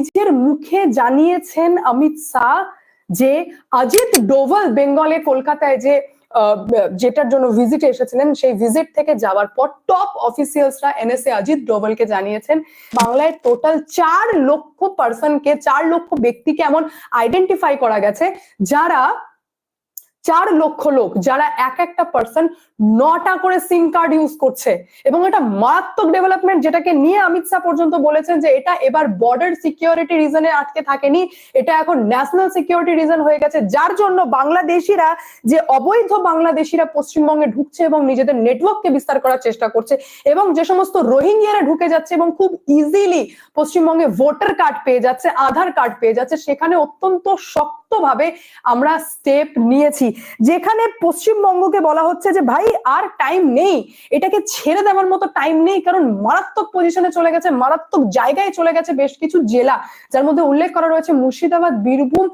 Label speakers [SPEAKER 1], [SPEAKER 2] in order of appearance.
[SPEAKER 1] নিজের মুখে জানিয়েছেন অমিত শাহ যে অজিত ডোভাল বেঙ্গলে কলকাতায় যে যেটার জন্য ভিজিট এসেছিলেন, সেই ভিজিট থেকে যাওয়ার পর টপ অফিসিয়ালসরা এনএসএ অজিত ডোভালকে জানিয়েছেন, বাংলায় টোটাল চার লক্ষ পার্সনকে চার লক্ষ ব্যক্তিকে এমন আইডেন্টিফাই করা গেছে যারা চার লক্ষ লোক যারা এক একটা পার্সন নটা করে সিম কার্ড ইউজ করছে। এবং এটা মারাত্মক ডেভেলপমেন্ট যেটাকে নিয়ে অমিত শাহ পর্যন্ত বলেছেন যে এটা এবার বর্ডার সিকিউরিটি রিজনে আটকে থাকেনি। এটা এখন ন্যাশনাল সিকিউরিটি রিজন হয়ে গেছে। যার জন্য বাংলাদেশিরা যে অবৈধ বাংলাদেশিরা পশ্চিমবঙ্গে ঢুকছে এবং নিজেদের নেটওয়ার্ককে বিস্তার করার চেষ্টা করছে এবং যে সমস্ত রোহিঙ্গিয়ারা ঢুকে যাচ্ছে এবং খুব ইজিলি পশ্চিমবঙ্গে ভোটার কার্ড পেয়ে যাচ্ছে, আধার কার্ড পেয়ে যাচ্ছে, সেখানে অত্যন্ত শক্তভাবে আমরা স্টেপ নিয়েছি। যেখানে পশ্চিমবঙ্গকে বলা হচ্ছে যে, ভাই, আর টাইম নেই। এটাকে ছেড়ে দেওয়ার মতো টাইম নেই। কারণ মারাত্মক পজিশনে চলে গেছে, মারাত্মক জায়গায় চলে গেছে বেশ কিছু জেলা। যার মধ্যে উল্লেখ করা রয়েছে মুর্শিদাবাদ, বীরভূম